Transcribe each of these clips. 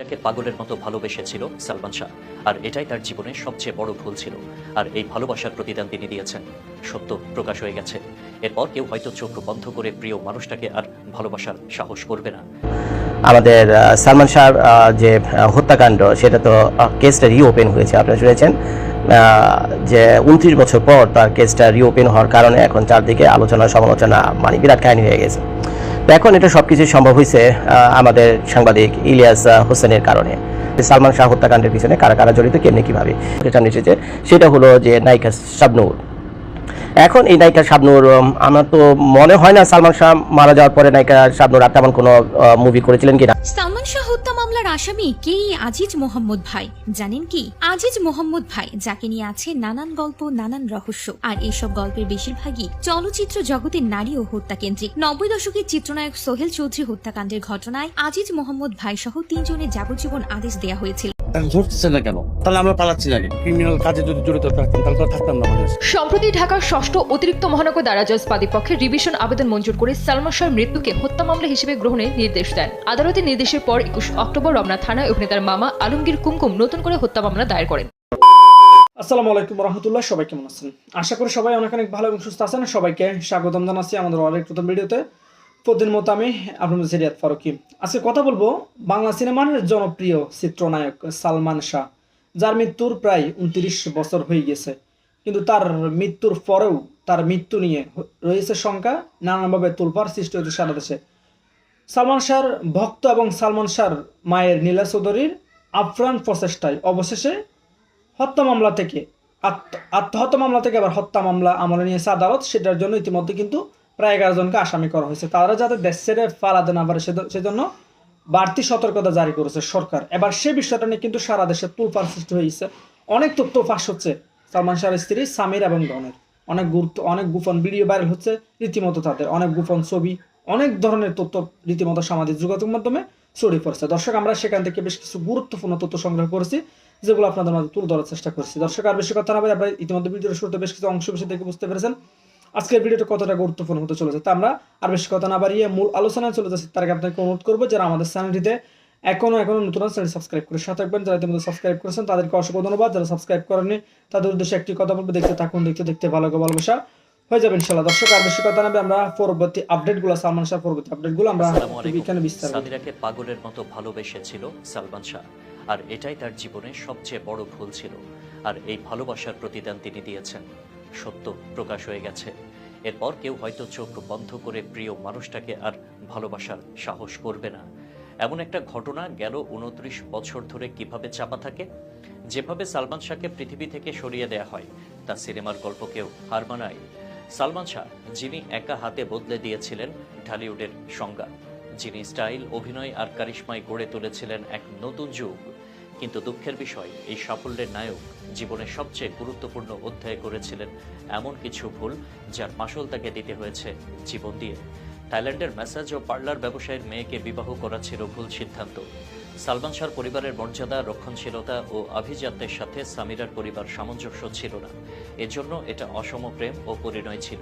যাকে পাগলের মতো ভালোবেসেছিল সালমান শাহ, আর এটাই তার জীবনের সবচেয়ে বড় ভুল ছিল, আর এই ভালোবাসার প্রতিদান তিনি দিয়েছেন। সত্য প্রকাশ হয়ে গেছে। এরপর কেউ হয়তো চোখ বন্ধ করে প্রিয় মানুষটাকে আর ভালোবাসার সাহস করবে না। আমাদের সালমান শাহর যে হত্যাকাণ্ড, সেটা তো কেসটা রিওপেন হয়েছে, আপনারা শুনেছেন? যে উনত্রিশ বছর পর তার কেসটা রিওপেন হওয়ার কারণে এখন চারদিকে আলোচনা, সমালোচনা মানে বিরাট কাহিনী হয়ে গেছে। এখন এটা সবকিছু সম্ভব হয়েছে আমাদের সাংবাদিক ইলিয়াস হোসেনের কারণে। সালমান শাহ হত্যাকাণ্ডের পিছনে কারা কারা জড়িত, কেমনি কীভাবে? সামনে এসেছে সেটা হলো যে নায়িকা শাবনূর। এখন এই নায়িকা শাবনূর আমার তো মনে হয় না সালমান শাহ মারা যাওয়ার পরে নায়িকা শাবনূর আর তেমন কোনো মুভি করেছিলেন কিনা। সালমান শাহ হত্যা মামলার আসামি কে? আজিজ মোহাম্মদ ভাই। জানেন কি? আজিজ মোহাম্মদ ভাই, যাকে নিয়ে আছে নানান গল্প, নানান রহস্য। আর এইসব গল্পের বেশিরভাগই চলচ্চিত্র জগতের নারী ও হত্যা কেন্দ্রিক নব্বই দশকের চিত্রনায়ক সোহেল চৌধুরী হত্যাকাণ্ডের ঘটনায় আজিজ মোহাম্মদ ভাই সহ তিনজনের যাবজ্জীবন আদেশ দেওয়া হয়েছিল। তাহলে ধরতেছে না কেন? তাহলে আমরা পালাচ্ছি না ক্রিমিনাল কাজে যদি জড়িত থাকতাম তাহলে তো থাকতাম না সম্প্রতি ঢাকার ষষ্ঠ অতিরিক্ত মহানগর দারা জজ বাদীপক্ষে রিভিশন আবেদন মঞ্জুর করে সালমান শাহর মৃত্যুকে হত্যা মামলা হিসেবে গ্রহণের নির্দেশ দেন। আদালতের নির্দেশের পর একুশ অক্টোবর রমনা থানায় অভিনেতার মামা আলমগীর কুমকুম নতুন করে হত্যা মামলা দায়ের করেন। আসসালামু আলাইকুম রহমতুল্লাহ সবাই কেমন আছেন? আশা করি সবাই অনেক অনেক ভালো এবং সুস্থ আছেন। সবাইকে স্বাগতম জানাচ্ছি আমাদের অনেক প্রথম ভিডিওতে। প্রতিদিন মতো আমি আপনাদের সিরিয়াত ফারুকি। আজকে কথা বলব বাংলা সিনেমার জনপ্রিয় চিত্রনায়ক সালমান শাহ, যার মৃত্যুর প্রায় উনত্রিশ বছর হয়ে গেছে। কিন্তু তার মৃত্যুর পরেও তার মৃত্যু নিয়ে রয়েছে শঙ্কা, নানানভাবে তোলপাড় সৃষ্টি হয়েছে সারা দেশে। সালমান শাহর ভক্ত এবং সালমান শাহর মায়ের নীলা চৌধুরীর আফরান প্রচেষ্টায় অবশেষে হত্যা মামলা থেকে আত্ম- আত্মহত্যা মামলা থেকে আবার হত্যা মামলা আমলে নিয়েছে আদালত, সেটার জন্য ইতিমধ্যে কিন্তু প্রায় এগারো জনকে আসামি করা হয়েছে। তারা যাতে দেশ ছেড়ে পালাতে না পারে সেজন্য বাড়তি সতর্কতা জারি করেছে সরকার। এবার সে বিষয়টা নিয়ে কিন্তু সারা দেশে তুলপার সৃষ্টি হয়েছে। অনেক তথ্য ফাঁস হচ্ছে। সালমান শাহের স্ত্রী সামির এবং ডনের অনেক গুরুত্ব, অনেক গোপন ভিডিও ভাইরাল হচ্ছে রীতিমতো তাদের। অনেক গোপন ছবি, অনেক ধরনের তথ্য রীতিমতো সামাজিক যোগাযোগ মাধ্যমে ছড়িয়ে পড়ছে। দর্শক, আমরা সেখান থেকে বেশ কিছু গুরুত্বপূর্ণ তথ্য সংগ্রহ করেছি, যেগুলো আপনাদের মাঝে তুলে ধরার চেষ্টা করছি। দর্শক, আর বেশি কথা না বলে আপনারা ইতিমধ্যে ভিডিওর শুরুতে বেশ কিছু অংশ বেশি দেখে বুঝতে পেরেছেন। আজকের ভিডিওটা কতটা গুরুত্বপূর্ণ হতে চলেছে তা আমরা আর বেশি কথা না বাড়িয়ে মূল আলোচনায় চলে যাচ্ছি। তার আগে আপনাকে অনুরোধ করব যারা আমাদের চ্যানেলটিতে এখনও এখনও নতুন চ্যানেল সাবস্ক্রাইব করে সাথে থাকবেন। যারা ইতিমধ্যে সাবস্ক্রাইব করেছেন তাদেরকে অসংখ্য ধন্যবাদ। যারা সাবস্ক্রাইব করেননি তাদের উদ্দেশ্যে একটি কথা বলব দেখতে থাকুন দেখতে দেখতে ভালো ভালোবাসা হয়ে যাবে ইনশাল্লাহ দর্শক আর বেশি কথা না বলে আমরা পরবর্তী আপডেটগুলো সালমান শাহ পরবর্তী আপডেটগুলো আমরা এখানে বিস্তারিত সামিরাকে পাগলের মতো ভালোবেসেছিল সালমান শাহ। আর এটাই তার জীবনের সবচেয়ে বড় ভুল ছিল। আর এই ভালোবাসার প্রতিদান তিনি দিয়েছেন। সত্য প্রকাশ হয়ে গেছে। এরপর কেউ হয়তো চোখ বন্ধ করে প্রিয় মানুষটাকে আর ভালোবাসার সাহস করবে না। এমন একটা ঘটনা গেল উনত্রিশ বছর ধরে কীভাবে চাপা থাকে? যেভাবে সালমান শাহকে পৃথিবী থেকে সরিয়ে দেয়া হয়, তা সিনেমার গল্পকেও হার মানায়। সালমান শাহ, যিনি একা হাতে বদলে দিয়েছিলেন ঢালিউডের সংজ্ঞা, যিনি স্টাইল, অভিনয় আর কারিশ্মায় গড়ে তুলেছিলেন এক নতুন যুগ। কিন্তু দুঃখের বিষয়, এই সাফল্যের নায়ক জীবনের সবচেয়ে গুরুত্বপূর্ণ অধ্যায় করেছিলেন এমন কিছু ভুল যার মাসল তাকে দিতে হয়েছে জীবন দিয়ে। থাইল্যান্ডের ম্যাসাজ ও পার্লার ব্যবসায়ীর মেয়েকে বিবাহ করা ছিল ভুল সিদ্ধান্ত। সালমান শাহর পরিবারের মর্যাদা, রক্ষণশীলতা ও আভিজাত্যের সাথে সামিরার পরিবার সামঞ্জস্য ছিল না। এজন্য এটা অসম প্রেম ও পরিণয় ছিল।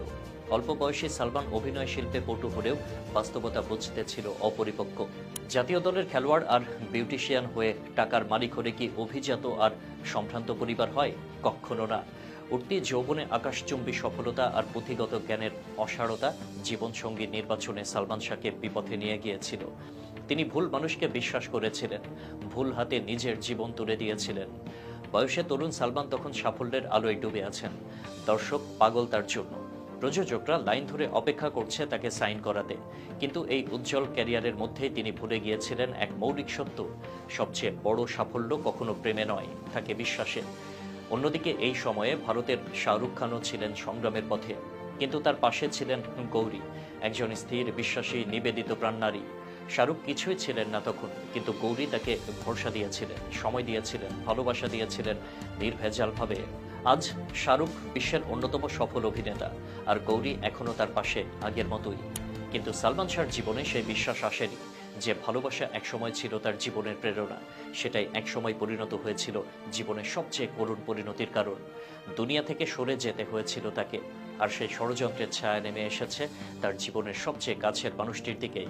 অল্প বয়সী সালমান অভিনয় শিল্পে পটু হলেও বাস্তবতা বুঝতে ছিল অপরিপক্ক। জাতীয় দলের খেলোয়াড় আর বিউটিশিয়ান হয়ে টাকার মালিক হলে কি অভিজাত আর সম্ভ্রান্ত পরিবার হয়? কখনো না। উঠতি যৌবনে আকাশচুম্বী সফলতা আর পুঁথিগত জ্ঞানের অসারতা জীবনসঙ্গী নির্বাচনে সালমান শাহকে বিপথে নিয়ে গিয়েছিল। তিনি ভুল মানুষকে বিশ্বাস করেছিলেন, ভুল হাতে নিজের জীবন তুলে দিয়েছিলেন। বয়সে তরুণ সালমান তখন সাফল্যের আলোয় ডুবে আছেন। দর্শক, পাগল তার জন্য। প্রযোজকরা লাইন ধরে অপেক্ষা করছে তাকে সাইন করাতে। কিন্তু এই উজ্জ্বল ক্যারিয়ারের মধ্যেই তিনি ভুলে গিয়েছিলেন এক মৌলিক সত্য। সবচেয়ে বড় সাফল্য কখনো প্রেমে নয় তাকে বিশ্বাসে। অন্যদিকে এই সময়ে ভারতের শাহরুখ খানও ছিলেন সংগ্রামের পথে। কিন্তু তার পাশে ছিলেন গৌরী, একজন স্থির, বিশ্বাসী, নিবেদিত প্রাণনারী। শাহরুখ কিছুই ছিলেন না তখন, কিন্তু গৌরী তাকে ভরসা দিয়েছিলেন, সময় দিয়েছিলেন, ভালোবাসা দিয়েছিলেন, নির্ভেজালভাবে। আজ শাহরুখ বিশ্বের অন্যতম সফল অভিনেতা। আর গৌরী এখনও তার পাশে আগের মতোই। কিন্তু সালমান শাহর জীবনে সেই বিশ্বাস আসেনি। যে ভালোবাসা একসময় ছিল তার জীবনের প্রেরণা, সেটাই একসময় পরিণত হয়েছিল জীবনের সবচেয়ে করুণ পরিণতির কারণ। দুনিয়া থেকে সরে যেতে হয়েছিল তাকে। আর সেই ষড়যন্ত্রের ছায়া নেমে এসেছে তার জীবনের সবচেয়ে কাছের মানুষটির দিকেই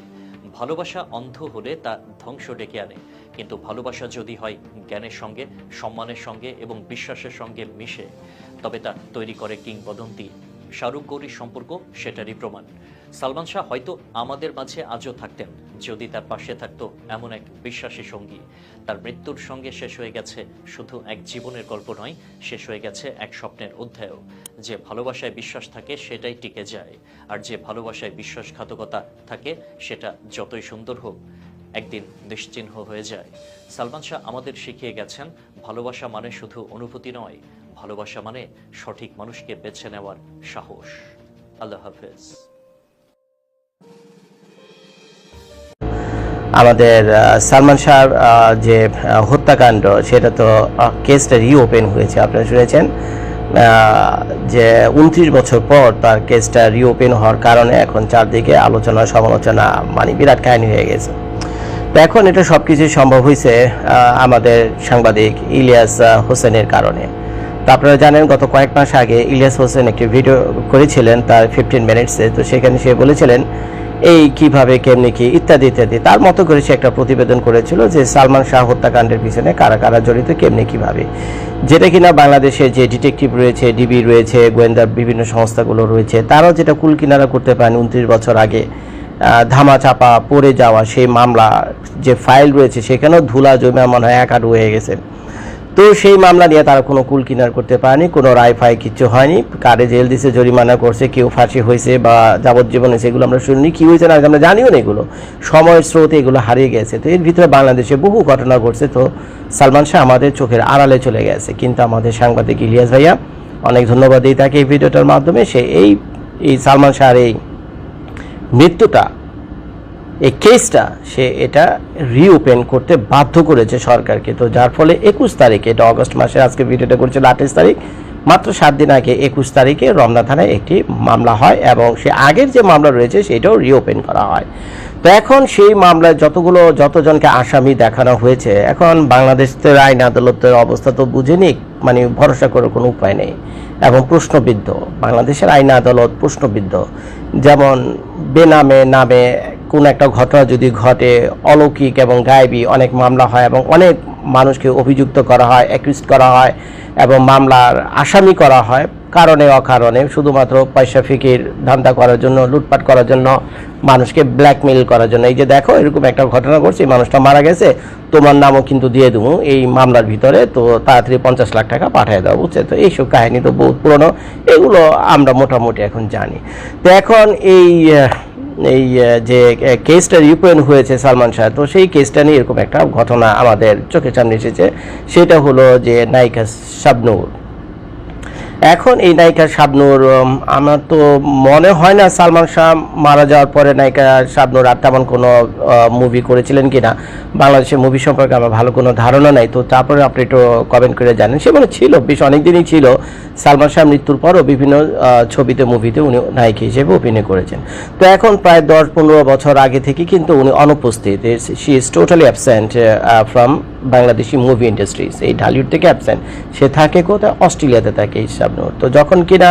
ভালোবাসা অন্ধ হলে তা ধ্বংস ডেকে আনে। কিন্তু ভালোবাসা যদি হয় জ্ঞানের সঙ্গে, সম্মানের সঙ্গে এবং বিশ্বাসের সঙ্গে মিশে, তবে তা তৈরি করে কিংবদন্তি। শাহরুখ গৌরীর সম্পর্ক সেটারই প্রমাণ। সালমান শাহ হয়তো আমাদের মাঝে আজও থাকতেন। যদি তার পাশে থাকতো এমন এক বিশ্বাসী সঙ্গী। তার মৃত্যুর সঙ্গে শেষ হয়ে গেছে শুধু এক জীবনের গল্প নয়, শেষ হয়ে গেছে এক স্বপ্নের অধ্যায়ও। যে ভালোবাসায় বিশ্বাস থাকে, সেটাই টিকে যায়। আর যে ভালোবাসায় বিশ্বাসঘাতকতা থাকে, সেটা যতই সুন্দর হোক, একদিন নিশ্চিহ্ন হয়ে যায়। সালমান শাহ আমাদের শিখিয়ে গেছেন, ভালোবাসা মানে শুধু অনুভূতি নয়, ভালোবাসা মানে সঠিক মানুষকে বেছে নেওয়ার সাহস। আল্লাহ হাফেজ। আমাদের সালমান শাহর যে হত্যাকাণ্ড, সেটা তো কেসটা রিওপেন হয়েছে, আপনারা শুনেছেন? যে, উনত্রিশ বছর পর তার কেসটা রিওপেন হওয়ার কারণে এখন চারদিকে আলোচনা, সমালোচনা মানে বিরাট কাহিনী হয়ে গেছে। তো এখন এটা সব কিছুই সম্ভব হয়েছে আমাদের সাংবাদিক ইলিয়াস হোসেনের কারণে। তো আপনারা জানেন, গত কয়েক মাস আগে ইলিয়াস হোসেন একটি ভিডিও করেছিলেন তার ফিফটিন মিনিটসে তো সেখানে সে বলেছিলেন এই কীভাবে, কেমনি কি, ইত্যাদি ইত্যাদি। তার মতো করে সে একটা প্রতিবেদন করেছিল যে সালমান শাহ হত্যাকাণ্ডের পিছনে কারা কারা জড়িত, কেমনি, কীভাবে। যেটা কিনা বাংলাদেশে যে ডিটেকটিভ রয়েছে ডিবি রয়েছে, গোয়েন্দা বিভিন্ন সংস্থাগুলো রয়েছে, তারাও যেটা কুল কিনারা করতে পারেন উনত্রিশ বছর আগে ধামা চাপা পড়ে যাওয়া সেই মামলা, যে ফাইল রয়েছে, সেখানেও ধুলা জমে মনে হয়, এক হয়ে গেছে। তো সেই মামলা নিয়ে তারা কোনো কুল কিনার করতে পারেনি, কোনো রায় ফাই কিচ্ছু হয়নি। কারে জেল দিছে, জরিমানা করছে, কেউ ফাঁসি হয়েছে বা যাবজ্জীবন হয়েছে, এগুলো আমরা শুনিনি, কী হয়েছে না আমরা জানিও না এগুলো। সময়ের স্রোতে এগুলো হারিয়ে গেছে। তো এর ভিতরে বাংলাদেশে বহু ঘটনা ঘটছে। তো সালমান শাহ আমাদের চোখের আড়ালে চলে গেছে। কিন্তু আমাদের সাংবাদিক ইলিয়াস ভাইয়া, অনেক ধন্যবাদ দিই তাকে এই ভিডিওটার মাধ্যমে। সে এই এই সালমান শাহর এই মৃত্যুটা এই কেসটা সে এটা রিওপেন করতে বাধ্য করেছে সরকারকে। তো যার ফলে একুশ তারিখে, এটা অগস্ট মাসে আজকে ভিডিওটা করছিল আঠাশ তারিখ, মাত্র সাত দিন আগে একুশ তারিখে রমনা থানায় একটি মামলা হয় এবং সে আগের যে মামলা রয়েছে সেটাও রিওপেন করা হয়। তো এখন সেই মামলায় যতগুলো, যতজনকে আসামি দেখানো হয়েছে, এখন বাংলাদেশের আইন আদালতের অবস্থা তো বুঝে নিক মানে ভরসা করার কোনো উপায় নেই। এবং প্রশ্নবিদ্ধ, বাংলাদেশের আইন আদালত প্রশ্নবিদ্ধ। যেমন, বেনামে, নামে কোন একটা ঘটনা যদি ঘটে, অলৌকিক এবং গায়েবী অনেক মামলা হয় এবং অনেক মানুষকে অভিযুক্ত করা হয় অ্যাকিউজ করা হয় এবং মামলার আসামি করা হয়, কারণে অকারণে শুধুমাত্র পয়সা ফিকির, ধান্দা করার জন্য, লুটপাট করার জন্য, মানুষকে ব্ল্যাকমেইল করার জন্য। এই যে দেখো, এরকম একটা ঘটনা ঘটছে মানুষটা মারা গেছে, তোমার নামও কিন্তু দিয়ে দেবো, এই মামলার ভিতরে তো তাড়াতাড়ি পঞ্চাশ লাখ টাকা পাঠিয়ে দেওয়া বুঝছে? তো এইসব কাহিনী তো বহুত পুরনো, এগুলো আমরা মোটামুটি এখন জানি। তো এখন এই এই যে কেসটা ইউক্রেন হয়েছে সালমান শাহ, তো সেই কেসটা নিয়ে এরকম একটা ঘটনা আমাদের চোখের সামনে এসেছে। সেটা হলো যে নায়িকা শাবনূর। এখন এই নায়িকা শাবনূর আমার তো মনে হয় না সালমান শাহ মারা যাওয়ার পরে নায়িকা শাবনূর আর তেমন কোনো মুভি করেছিলেন কিনা। বাংলাদেশের মুভি সম্পর্কে আমার ভালো কোনো ধারণা নাই। তো তারপরে আপনি একটু কমেন্ট করে জানেন। সে মানে ছিল, বেশ অনেকদিনই ছিল। সালমান শাহ মৃত্যুর পরও বিভিন্ন ছবিতে মুভিতে উনি নায়িকা হিসেবে অভিনয় করেছেন। তো এখন প্রায় দশ পনেরো বছর আগে থেকে কিন্তু উনি অনুপস্থিত। She is totally absent from Bangladeshi movie industries এই ঢালিউড থেকে অ্যাবসেন্ট সে থাকে কোথায়? অস্ট্রেলিয়াতে থাকে এই শাবনূর তো যখন কিনা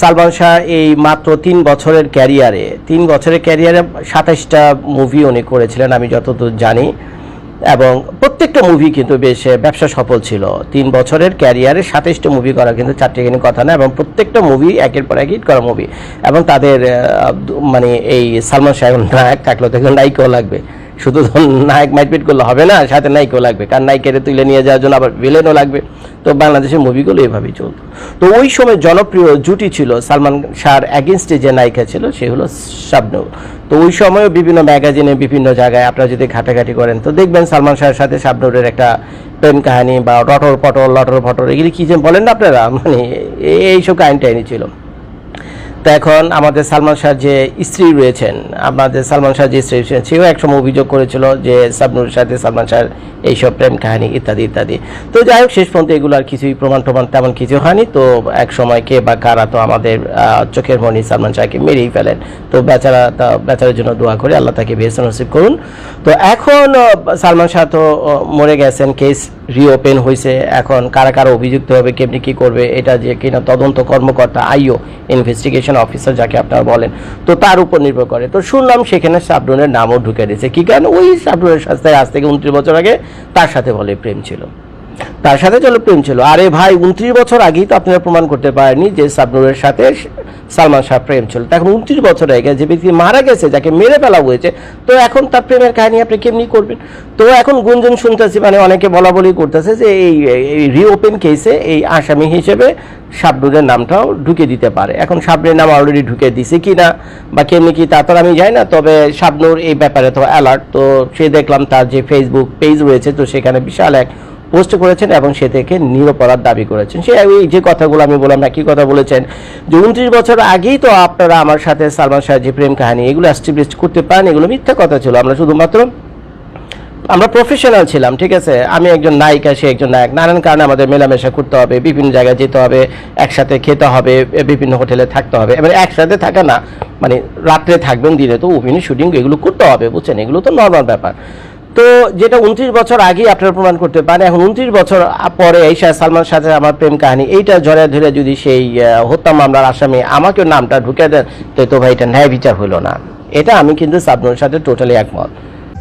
সালমান শাহ এই মাত্র তিন বছরের ক্যারিয়ারে তিন বছরের ক্যারিয়ারে সাতাইশটা মুভি উনি করেছিলেন, আমি যতদূর জানি। এবং প্রত্যেকটা মুভি কিন্তু বেশ ব্যবসা সফল ছিল। তিন বছরের ক্যারিয়ারে সাতাইশটা মুভি করা কিন্তু চারটেখানি কথা না, এবং প্রত্যেকটা মুভি একের পর এক হিট করা মুভি এবং তাদের মানে এই সালমান শাহ নায়ক, থাকলেও তো নায়িকাও লাগবে। শুধু নায়ক মাইটপিট করলে হবে না, সাথে নায়িকাও লাগবে। কারণ নায়িকের তুলে নিয়ে যাওয়ার জন্য আবার ভিলেনও লাগবে। তো বাংলাদেশের মুভিগুলো এভাবেই চলতো। তো ওই সময় জনপ্রিয় জুটি ছিল সালমান শাহর অ্যাগেনস্টে যে নায়িকা ছিল, সে হলো শাবনূর। তো ওই সময়ও বিভিন্ন ম্যাগাজিনে বিভিন্ন জায়গায় আপনারা যদি ঘাটাঘাটি করেন, তো দেখবেন সালমান শাহের সাথে শাবনূরের একটা প্রেম কাহিনী বা রটর পটর লটর ফটর, এগুলি কী যে বলেন না আপনারা? মানে এই- এইসব কাহিনী টাহিনী ছিল। তো এখন আমাদের সালমান শাহ যে স্ত্রী রয়েছেন, আমাদের সালমান শাহ যে স্ত্রী রয়েছেন, সেও একসময় অভিযোগ করেছিল যে সাবনুর সাথে সালমান শাহের এইসব প্রেম কাহিনী ইত্যাদি ইত্যাদি। তো যাই হোক, শেষ পর্যন্ত এগুলো আর কিছুই প্রমাণ প্রমাণ তেমন কিছু হয়নি। তো এক সময় কে বা কারা তো আমাদের চোখের মনি সালমান শাহকে মেরেই ফেলেন। তো বেচারা তা, বেচারার জন্য দোয়া করে আল্লাহ তাকে বেহসন নসিব করুন। তো এখন সালমান শাহ তো মরে গেছেন, কেস রিওপেন হয়েছে এখন কারা কারা অভিযুক্ত হবে, কেমনি কি করবে, এটা যে কিনা তদন্ত কর্মকর্তা, আইও ইনভেস্টিগেশন অফিসার যাকে আপনারা বলেন, তো তার উপর নির্ভর করে। তো শুনলাম সেখানে সাবডনের নামও ঢুকে দিয়েছে। কি কারণ? ওই সাবডনের সাথে আজ থেকে উনত্রিশ বছর আগে তার সাথে বলে প্রেম ছিল। তার সাথে চলো প্রেম ছিল। আরে ভাই, উনত্রিশ বছর আগেই তো আপনারা প্রমাণ করতে পারেনি যে সাবনুরের সাথে সালমান শাহ প্রেম ছিল। এখন উনত্রিশ বছর হয়ে গেছে, যে ব্যক্তি মারা গেছে, যাকে মেরে ফেলা হয়েছে, তো এখন তার প্রেমের কাহিনী আপনি কেমনি করবেন? তো এখন গুঞ্জন শুনতেছি মানে অনেকে বলা বলি করতেছে যে এই রিওপেন কেসে এই আসামি হিসেবে শাবনুরের নামটাও ঢুকে দিতে পারে। এখন শাবনুরের নাম অলরেডি ঢুকে দিছে কি না বা কেমনি কি তা তো আমি জানি না, তবে শাবনুর এই ব্যাপারে তো অ্যালার্ট তো সে দেখলাম তার যে ফেসবুক পেজ রয়েছে, তো সেখানে বিশাল এক পোস্ট করেছেন এবং সে থেকে নিরপরাধ দাবি করেছেন। সে ওই যে কথাগুলো আমি বললাম একই কথা বলেছেন? যে উনত্রিশ বছর আগেই তো আপনারা আমার সাথে সালমান শাহ যে প্রেম কাহিনী, এগুলো এস্টাবলিশ করতে পারেন, এগুলো মিথ্যা কথা ছিল। আমরা শুধুমাত্র, আমরা প্রফেশনাল ছিলাম, ঠিক আছে? আমি একজন নায়িকা, সে একজন নায়ক। নানান কারণে আমাদের মেলামেশা করতে হবে, বিভিন্ন জায়গায় যেতে হবে, একসাথে খেতে হবে, বিভিন্ন হোটেলে থাকতে হবে। এবার একসাথে থাকা না মানে রাত্রে থাকবেন, দিনে তো অভিনয় শুটিং এগুলো করতে হবে, বুঝছেন? এগুলো তো নর্মাল ব্যাপার। তো যেটা উনত্রিশ বছর আগে আপনারা প্রমাণ করতে পারেন, এখন উনত্রিশ বছর পরে এই শাহ সালমান সাথে আমার প্রেম কাহিনী, এইটা জড়ে ধরে যদি সেই হত্যা মামলার আসামি আমাকেও নামটা ঢুকে দেন, তো ভাই এটা ন্যায় বিচার হলো না। এটা আমি কিন্তু সাবনুর সাথে টোটালি একমত।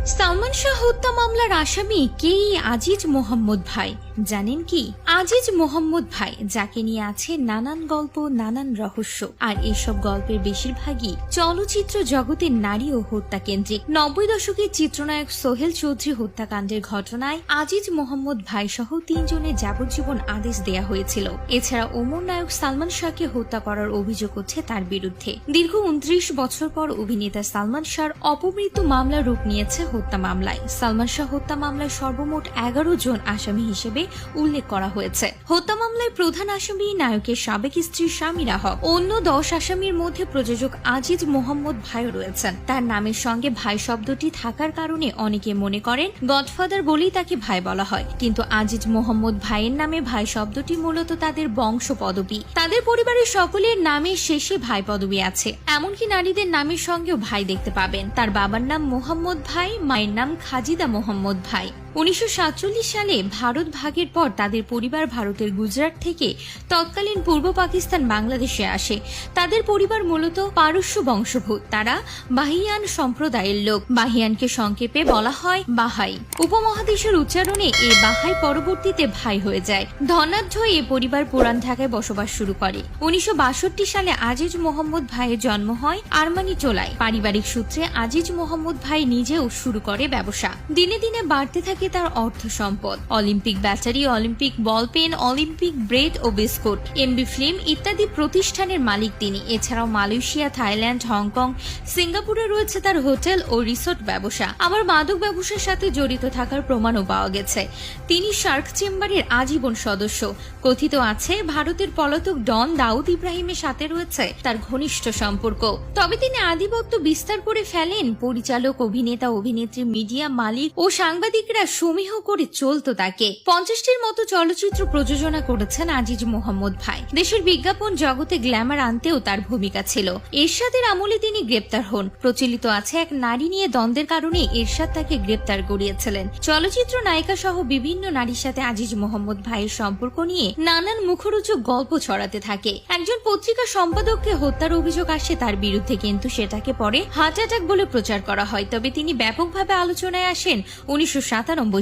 সালমান শাহ হত্যা মামলার আসামি কে? আজিজ মোহাম্মদ ভাই। জানেন কি? আজিজ মোহাম্মদ ভাই, যাকে নিয়ে আছে নানান গল্প, নানান রহস্য। আর এসব গল্পের বেশিরভাগই চলচ্চিত্র জগতের নারী ও হত্যা কেন্দ্রিক। নব্বই দশকের চিত্রনায়ক সোহেল চৌধুরী হত্যাকাণ্ডের ঘটনায় আজিজ মোহাম্মদ ভাই সহ তিনজনের যাবজ্জীবন আদেশ দেয়া হয়েছিল। এছাড়া ওমর নায়ক সালমান শাহকে হত্যা করার অভিযোগ হচ্ছে তার বিরুদ্ধে। দীর্ঘ উনত্রিশ বছর পর অভিনেতা সালমান শাহর অপমৃত্যু মামলা রূপ নিয়েছে হত্যা মামলায়। সালমান শাহ হত্যা মামলায় সর্বমোট এগারো জন আসামি হিসেবে উল্লেখ করা হয়েছে। হত্যা মামলায় প্রধান আসামি নায়কের সাবেক স্ত্রী স্বামীরা হক। অন্য দশ আসামির মধ্যে প্রযোজক আজিজ মোহাম্মদ ভাইও রয়েছেন। তার নামের সঙ্গে ভাই শব্দটি থাকার কারণে অনেকে মনে করেন গডফাদার বলেই তাকে ভাই বলা হয়। কিন্তু আজিজ মোহাম্মদ ভাইয়ের নামে ভাই শব্দটি মূলত তাদের বংশ পদবী। তাদের পরিবারের সকলের নামের শেষে ভাই পদবী আছে। এমনকি নারীদের নামের সঙ্গেও ভাই দেখতে পাবেন। তার বাবার নাম মোহাম্মদ ভাই মায়ের নাম খাজিদা মোহাম্মদ ভাই উনিশশো সাতচল্লিশ সালে ভারত ভাগের পর তাদের পরিবার ভারতের গুজরাট থেকে তৎকালীন পূর্ব পাকিস্তান বাংলাদেশে আসে। তাদের পরিবার মূলত পারস্য বংশভূত তারা বাহিয়ান সম্প্রদায়ের লোক। বাহিয়ানকে সংক্ষেপে বলা হয় বাহাই। উপমহাদেশের উচ্চারণে এই বাহাই পরবর্তীতে ভাই হয়ে যায়। ধনাঢ্য এ পরিবার পুরান ঢাকায় বসবাস শুরু করে। উনিশশো বাষট্টি সালে আজিজ মোহাম্মদ ভাইয়ের জন্ম হয় আরমানি চোলায়। পারিবারিক সূত্রে আজিজ মোহাম্মদ ভাই নিজেও শুরু করে ব্যবসা। দিনে দিনে বাড়তে থাকে তার অর্থ সম্পদ। Olympic battery, Olympic ball pen, Olympic bread ও বিস্কুট এমবি ফিল্ম ইত্যাদি প্রতিষ্ঠানের মালিক তিনি। এছাড়াও মালয়েশিয়া, থাইল্যান্ড, হংকং, সিঙ্গাপুরে রয়েছে তার হোটেল ও রিসোর্ট ব্যবসা। আবার মাদক ব্যবসার সাথে জড়িত থাকার প্রমাণও পাওয়া গেছে। তিনি শার্ক চেম্বারের আজীবন সদস্য। কথিত আছে, ভারতের পলাতক ডন দাউদ ইব্রাহিমের সাথে রয়েছে তার ঘনিষ্ঠ সম্পর্ক। তবে তিনি আধিপত্য বিস্তার করে ফেলেন। পরিচালক, অভিনেতা, অভিনেত্রী, মিডিয়া মালিক ও সাংবাদিকরা সমীহ করে চলতো তাকে। পঞ্চাশটির মতো চলচ্চিত্র প্রযোজনা করেছেন আজিজ মোহাম্মদ ভাই। দেশের বিজ্ঞাপন জগতে গ্ল্যামার আনতেও তার ভূমিকা ছিল। এরশাদের আমলে তিনি গ্রেপ্তার হন। প্রচলিত আছে এক নারী নিয়ে দ্বন্দ্বের কারণে এরশাদ তাকে গ্রেপ্তার করিয়েছিলেন। চলচ্চিত্র নায়িকা সহ বিভিন্ন নারীর সাথে আজিজ মোহাম্মদ ভাইয়ের সম্পর্ক নিয়ে নানান মুখরোচক গল্প ছড়াতে থাকে। একজন পত্রিকা সম্পাদককে হত্যার অভিযোগ আসে তার বিরুদ্ধে, কিন্তু সেটাকে পরে হার্ট অ্যাটাক বলে প্রচার করা হয়। তবে তিনি ব্যাপকভাবে আলোচনায় আসেন উনিশশো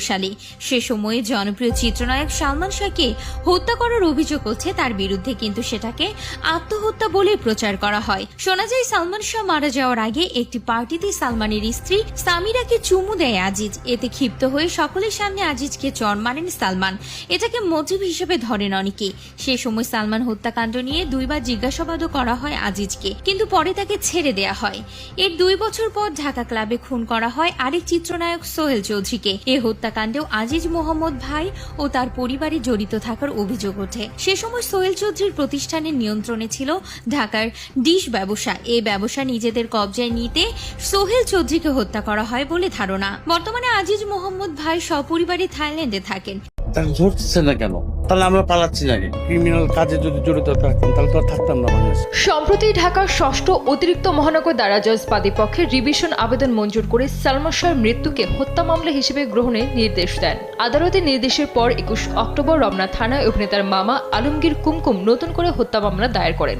সালে সে সময়ে জনপ্রিয় চিত্রনায়ক সালমান শাহকে হত্যা করার অভিযোগ হচ্ছে তার বিরুদ্ধে, কিন্তু সেটাকে আত্মহত্যা বলে প্রচার করা হয়। শোনা যায়, সালমান শাহ মারা যাওয়ার আগে একটি পার্টিতে সালমানের স্ত্রী সামিরাকে চুমু দেয় আজিজ। এতে ক্ষিপ্ত হয়ে সকলের সামনে আজিজকে চর মারেন সালমান। এটাকে মোটিভ হিসেবে ধরেন অনেকে। সে সময় সালমান হত্যাকাণ্ড নিয়ে দুইবার জিজ্ঞাসাবাদও করা হয় আজিজকে, কিন্তু পরে তাকে ছেড়ে দেয়া হয়। এর দুই বছর পর ঢাকা ক্লাবে খুন করা হয় আরেক চিত্রনায়ক সোহেল চৌধুরীকে। এ হত্যাকাণ্ডেও আজিজ মোহাম্মদ ভাই ও তার পরিবারে জড়িত থাকার অভিযোগ ওঠে। সে সময় সোহেল চৌধুরীর প্রতিষ্ঠানের নিয়ন্ত্রণে ছিল ঢাকার ডিশ ব্যবসা। এ ব্যবসা নিজেদের কবজায় নিতে সোহেল চৌধুরীকে হত্যা করা হয় বলে ধারণা। বর্তমানে আজিজ মোহাম্মদ ভাই সপরিবারে থাইল্যান্ডে থাকেন। তাকে ধরতেছে না কেন? তাহলে আমরা পালাচ্ছি না ক্রিমিনাল কাজে যদি জড়িত থাকতাম তাহলে তো থাকতাম না বাংলাদেশে সম্প্রতি ঢাকার ষষ্ঠ অতিরিক্ত মহানগর দারা জজ পক্ষে রিভিশন আবেদন মঞ্জুর করে সালমান শাহর মৃত্যুকে হত্যা মামলা হিসেবে গ্রহণের নির্দেশ দেন। আদালতের নির্দেশের পর একুশ অক্টোবর রমনা থানায় অভিনেতার মামা আলমগীর কুমকুম নতুন করে হত্যা মামলা দায়ের করেন।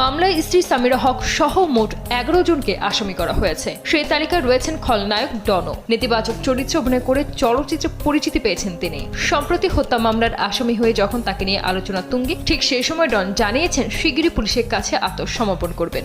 মামলায় স্ত্রী সামিরা হক সহ মোট এগারো জনকে আসামি করা হয়েছে। সেই তালিকায় রয়েছেন খলনায়ক ডনো। নেতিবাচক চরিত্র অভিনয় করে চলচ্চিত্রে পরিচিতি পেয়েছেন তিনি। সম্প্রতি হত্যা মামলার আসামি হয়ে যখন তাকে নিয়ে আলোচনা তুঙ্গে ঠিক সেই সময় ডন জানিয়েছেন শিগগিরই পুলিশের কাছে আত্মসমর্পণ করবেন।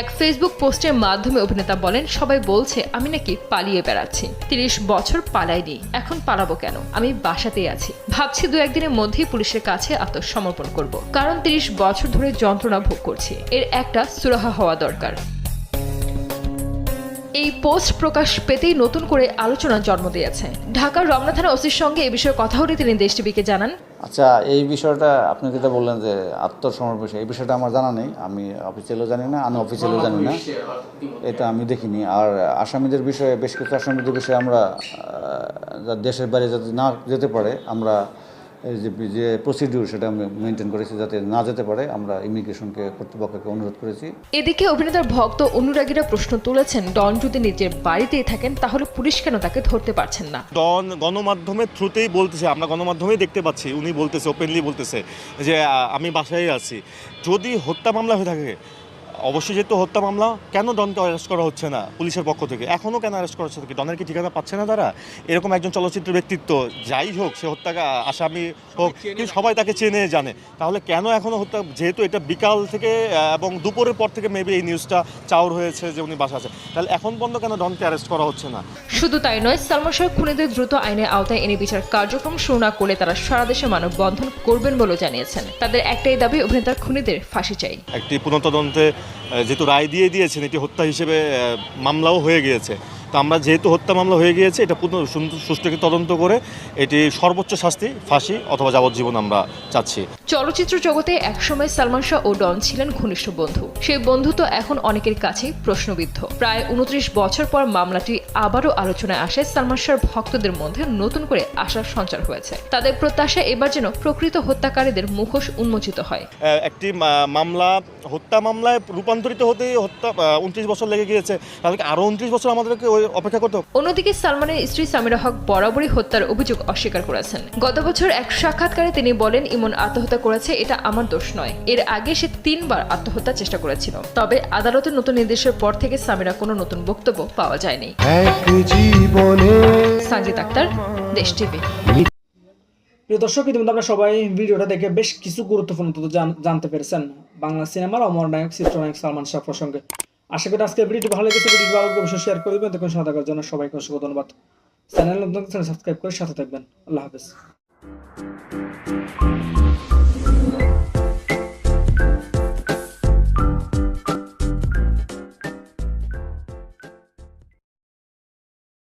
এক ফেসবুক পোস্টের মাধ্যমে অভিনেতা বলেন সবাই বলছে আমি নাকি পালিয়ে বেড়াচ্ছি। তিরিশ বছর পালাইনি। এখন পালাবো কেন? আমি বাসাতেই আছি। ভাবছি দু একদিনের মধ্যেই পুলিশের কাছে আত্মসমর্পণ করব। কারণ তিরিশ বছর ধরে যন্ত্রণা ভোগ করছি। এর একটা সুরাহা হওয়া দরকার। এই পোস্ট প্রকাশ পেতেই নতুন করে আলোচনা জন্ম দিয়েছে। ঢাকার রমনা থানা ওসির সঙ্গে এ বিষয়ে কথা হলে তিনি দেশ টিভিকে জানান। আচ্ছা এই বিষয়টা আপনি যেটা বললেন যে আত্মসমর্পণ এই বিষয়টা আমার জানা নেই। আমি অফিসিয়ালও জানি না আমি অফিসিয়ালও জানি না। এটা আমি দেখিনি। আর আসামিদের বিষয়ে, বেশ কিছু আসামিদের বিষয়ে আমরা দেশের বাইরে যাতে না যেতে পারে, আমরা এই যে যে প্রসিডিউর সেটা আমি মেনটেন করেছি যাতে না যেতে পারে আমরা ইমিগ্রেশনকে কর্তৃপক্ষকে অনুরোধ করেছি। এদিকে অভিনেতার ভক্ত অনুরাগীরা প্রশ্ন তুলেছেন ডন যদি নিজের বাড়িতেই থাকেন তাহলে পুলিশ কেন তাকে ধরতে পারছেন না? ডন গণমাধ্যমের থ্রুতেই বলতেছে আমরা গণমাধ্যমেই দেখতে পাচ্ছি উনি বলতেছে ওপেনলি বলতেছে যে আমি বাসায় আছি। যদি হত্যা মামলা হয়ে থাকে অবশ্যই যেহেতু হত্যা মামলা কেন ডনকে অ্যারেস্ট করা হচ্ছে না পুলিশের পক্ষ থেকে? এখনও কেন অ্যারেস্ট করা হচ্ছে? কি ডনের কি ঠিকানা পাচ্ছে না তারা? এরকম একজন চলচ্চিত্র ব্যক্তিত্ব যাই হোক সে হত্যা আসামি হোক কিন্তু সবাই তাকে চেনে জানে। তাহলে কেন এখনও হত্যা যেহেতু এটা বিকাল থেকে এবং দুপুরের পর থেকে মেবি এই নিউজটা চাউর হয়েছে যে উনি বাসা আছে। তাহলে এখন পর্যন্ত কেন ডনকে অ্যারেস্ট করা হচ্ছে না? শুধু তাই নয় সালমান শাহ খুনিদের দ্রুত আইনের আওতায় এনে বিচার কার্যক্রম শুরু না করলে তারা সারা দেশে মানববন্ধন করবেন বলেও জানিয়েছেন। তাদের একটাই দাবি অভিনেতার খুনিদের ফাঁসি চাই। একটি পুনঃতদন্তে যেহেতু রায় দিয়ে দিয়েছেন, এটি হত্যা হিসেবে মামলাও হয়ে গিয়েছে। তো আমরা যেহেতু হত্যা মামলা হয়ে গিয়েছে, এটা সুষ্ঠুকে তদন্ত করে এটি সর্বোচ্চ শাস্তি, ফাঁসি অথবা যাবজ্জীবন আমরা চাচ্ছি। চলচ্চিত্র জগতে একসময় সালমান শাহ ও ডন ছিলেন ঘনিষ্ঠ বন্ধু। সেই তো এখন অনেকের কাছে প্রশ্নবিদ্ধ। প্রায় উনত্রিশ বছর পর মামলাটি আবারও আলোচনায় আসে সালমান শাহর ভক্তদের মধ্যে নতুন করে আশার সঞ্চার হয়েছে। তাদের প্রত্যাশা এবার যেন প্রকৃত হত্যাকারীদের মুখোশ উন্মোচিত হয়। একটি মামলা হত্যা মামলায় রূপান্তরিত হতে হত্যা উনত্রিশ বছর লেগে গিয়েছে। তাহলে আরও উনত্রিশ বছর আমাদেরকে অপেক্ষা করতে হবে? অন্যদিকে সালমানের স্ত্রী সামিরা হক বরাবরই হত্যার অভিযোগ অস্বীকার করেছেন। গত বছর এক সাক্ষাৎকারে তিনি বলেন ইমন আত্মহত্যা করেছে এটা আমার দোষ নয়। এর আগে সে তিনবার আত্মহত্যার চেষ্টা করেছিল। তবে আদালতের নতুন নির্দেশের পর থেকে সামিরা কোনো নতুন বক্তব্য পাওয়া যায়নি। সঞ্জিত আক্তার দেশ টিভি। প্রিয় দর্শক ইতিমধ্যে আমরা সবাই ভিডিওটা দেখে বেশ কিছু গুরুত্বপূর্ণ তথ্য জানতে পেরেছেন। বাংলা সিনেমার অমর নায়ক চিত্রনায়ক সালমান শাহ প্রসঙ্গে। আশা করি আজকে ভিডিওটি ভালো লেগেছে। ভিডিওটি ভালো লাগলে অবশ্যই শেয়ার করে দেবেন দেখুন সাথে জন্য সবাইকে অসংখ্য ধন্যবাদ। চ্যানেল নতুন সাবস্ক্রাইব করে সাথে থাকবেন। আল্লাহ হাফেজ।